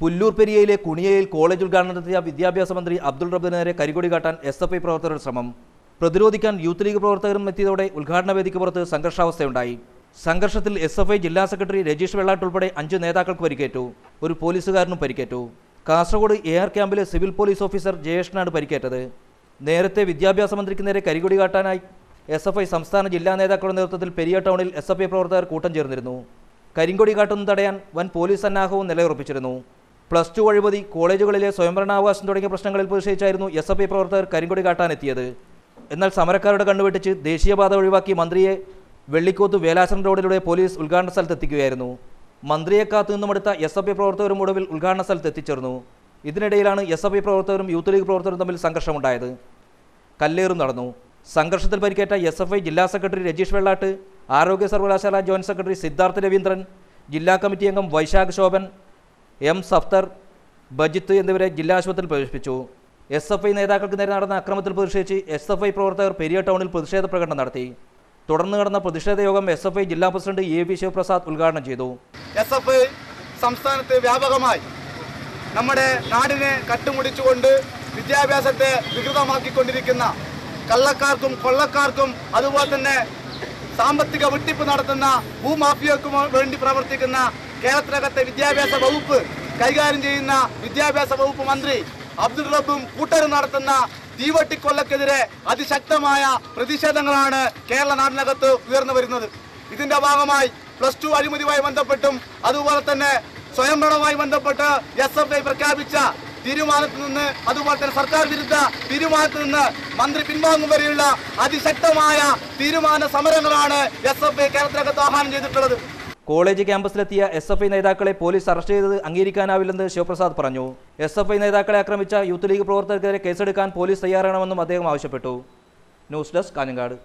Pullur പെരിയയിലെ കുണിയയിൽ college ഉദ്ഘാടനം നടത്തിയ വിദ്യാഭ്യാസ മന്ത്രി അബ്ദുൾ റബ്ബിന് കരികൊടി കാട്ടാൻ എസ് എഫ് ഐ പ്രവർത്തകരുടെ ശ്രമം. പ്രതിരോധിക്കാൻ യൂത്ത് ലീഗ് പ്രവർത്തകരും എത്തിയതോടെ ഉദ്ഘാടന വേദിക്ക് പുറത്ത് സംഘർഷാവസ്ഥയുണ്ടായി. സംഘർഷത്തിൽ എസ് എഫ് ഐ ജില്ലാ സെക്രട്ടറി രജീഷ് വെള്ളാട്ട് ഉൾപ്പെടെ അഞ്ച് നേതാക്കൾക്ക് പരിക്കേറ്റു. ഒരു പോലീസുകാരനും പരിക്കേറ്റു. കാസർഗോഡ് എ ആർ ക്യാമ്പിലെ സിവിൽ പോലീസ് ഓഫീസർ ജയേഷിനാണ് പരിക്കേറ്റത്. നേരത്തെ വിദ്യാഭ്യാസ മന്ത്രിക്ക് നേരെ കരികൊടി കാട്ടാനായി എസ് എഫ് ഐ സംസ്ഥാന ജില്ലാ നേതാക്കളുടെ നേതൃത്വത്തിൽ പെരിയ ടൗണിൽ എസ് എഫ് ഐ പ്രവർത്തകർ കൂട്ടം ചേർന്നിരുന്നു. കരിങ്കൊടി കാട്ടുന്നു തടയാൻ വൻ പോലീസ് സന്നാഹവും നിലയുറപ്പിച്ചിരുന്നു. പ്ലസ് ടു അഴിമതി കോളേജുകളിലെ സ്വയംഭരണാവകാശം തുടങ്ങിയ പ്രശ്നങ്ങളിൽ പ്രതിഷേധിച്ചായിരുന്നു എസ് എഫ് ഐ പ്രവർത്തകർ കരിങ്കൊടി കാട്ടാനെത്തിയത്. എന്നാൽ സമരക്കാരുടെ കണ്ണുവെട്ടിച്ച് ദേശീയപാത ഒഴിവാക്കി മന്ത്രിയെ വെള്ളിക്കോത്ത് വേലാശ്രം റോഡിലൂടെ പോലീസ് ഉദ്ഘാടന സ്ഥലത്തെത്തിക്കുകയായിരുന്നു. മന്ത്രിയെ കാത്തു നിന്നുമെടുത്ത എസ് എഫ് ഐ പ്രവർത്തകരും ഒടുവിൽ ഉദ്ഘാടന സ്ഥലത്ത് എത്തിച്ചേർന്നു ഇതിനിടയിലാണ് എസ് എഫ് ഐ പ്രവർത്തകരും യൂത്ത് ലീഗ് പ്രവർത്തകരും തമ്മിൽ സംഘർഷമുണ്ടായത്. കല്ലേറും നടന്നു. സംഘർഷത്തിൽ പരിക്കേറ്റ എസ് എഫ് ഐ ജില്ലാ സെക്രട്ടറി രജീഷ് വെള്ളാട്ട് ആരോഗ്യ സർവകലാശാല ജോയിന്റ് സെക്രട്ടറി സിദ്ധാർത്ഥ രവീന്ദ്രൻ ജില്ലാ കമ്മിറ്റി അംഗം വൈശാഖ് ശോഭൻ എം സഫ്തർ ബജിത്ത് എന്നിവരെ ജില്ലാ ആശുപത്രിയിൽ പ്രവേശിപ്പിച്ചു. എസ് എഫ് ഐ നേതാക്കൾക്ക് നേരെ നടന്ന അക്രമത്തിൽ പ്രതിഷേധിച്ച് എസ് എഫ് ഐ പ്രവർത്തകർ പെരിയ ടൗണിൽ പ്രതിഷേധ പ്രകടനം നടത്തി. തുടർന്ന് നടന്ന പ്രതിഷേധ യോഗം എസ് എഫ് ഐ ജില്ലാ പ്രസിഡന്റ് എ വി ശിവപ്രസാദ് ഉദ്ഘാടനം ചെയ്തു. എസ് എഫ് ഐ സംസ്ഥാനത്ത് വ്യാപകമായി നമ്മുടെ നാടിനെ കട്ടുമുടിച്ചുകൊണ്ട് വിദ്യാഭ്യാസത്തെ വികൃതമാക്കിക്കൊണ്ടിരിക്കുന്ന കള്ളക്കാർക്കും കൊള്ളക്കാർക്കും അതുപോലെ തന്നെ സാമ്പത്തിക വെട്ടിപ്പ് നടത്തുന്ന ഭൂമാഫിയക്കും വേണ്ടി പ്രവർത്തിക്കുന്ന കേരളത്തിനകത്തെ വിദ്യാഭ്യാസ വകുപ്പ് കൈകാര്യം ചെയ്യുന്ന വിദ്യാഭ്യാസ വകുപ്പ് മന്ത്രി അബ്ദുൾ റബ്ബും കൂട്ടരും നടത്തുന്ന തീവട്ടിക്കൊള്ളക്കെതിരെ അതിശക്തമായ പ്രതിഷേധങ്ങളാണ് കേരള നാടിനകത്ത് ഉയർന്നു വരുന്നത്. ഇതിന്റെ ഭാഗമായി പ്ലസ് ടു അഴിമതിയുമായി ബന്ധപ്പെട്ടും അതുപോലെ തന്നെ സ്വയംഭരണവുമായി ബന്ധപ്പെട്ട് എസ് എഫ് ഐ പ്രഖ്യാപിച്ച തീരുമാനത്തിൽ നിന്ന് അതുപോലെ തന്നെ സർക്കാർ വിരുദ്ധ തീരുമാനത്തിൽ നിന്ന് മന്ത്രി പിൻവാങ്ങും വരെയുള്ള അതിശക്തമായ തീരുമാന സമരങ്ങളാണ് എസ് എഫ് ഐ കേരളത്തിനകത്ത് ആഹ്വാനം ചെയ്തിട്ടുള്ളത്. കോളേജ് ക്യാമ്പസിലെത്തിയ എസ് എഫ് ഐ നേതാക്കളെ പോലീസ് അറസ്റ്റ് ചെയ്തത് അംഗീകരിക്കാനാവില്ലെന്ന് ശിവപ്രസാദ് പറഞ്ഞു. എസ് എഫ് ഐ നേതാക്കളെ ആക്രമിച്ച യൂത്ത് ലീഗ് പ്രവർത്തകർക്കെതിരെ കേസെടുക്കാൻ പോലീസ് തയ്യാറാണെന്നും അദ്ദേഹം ആവശ്യപ്പെട്ടു. News desk Kanhangad.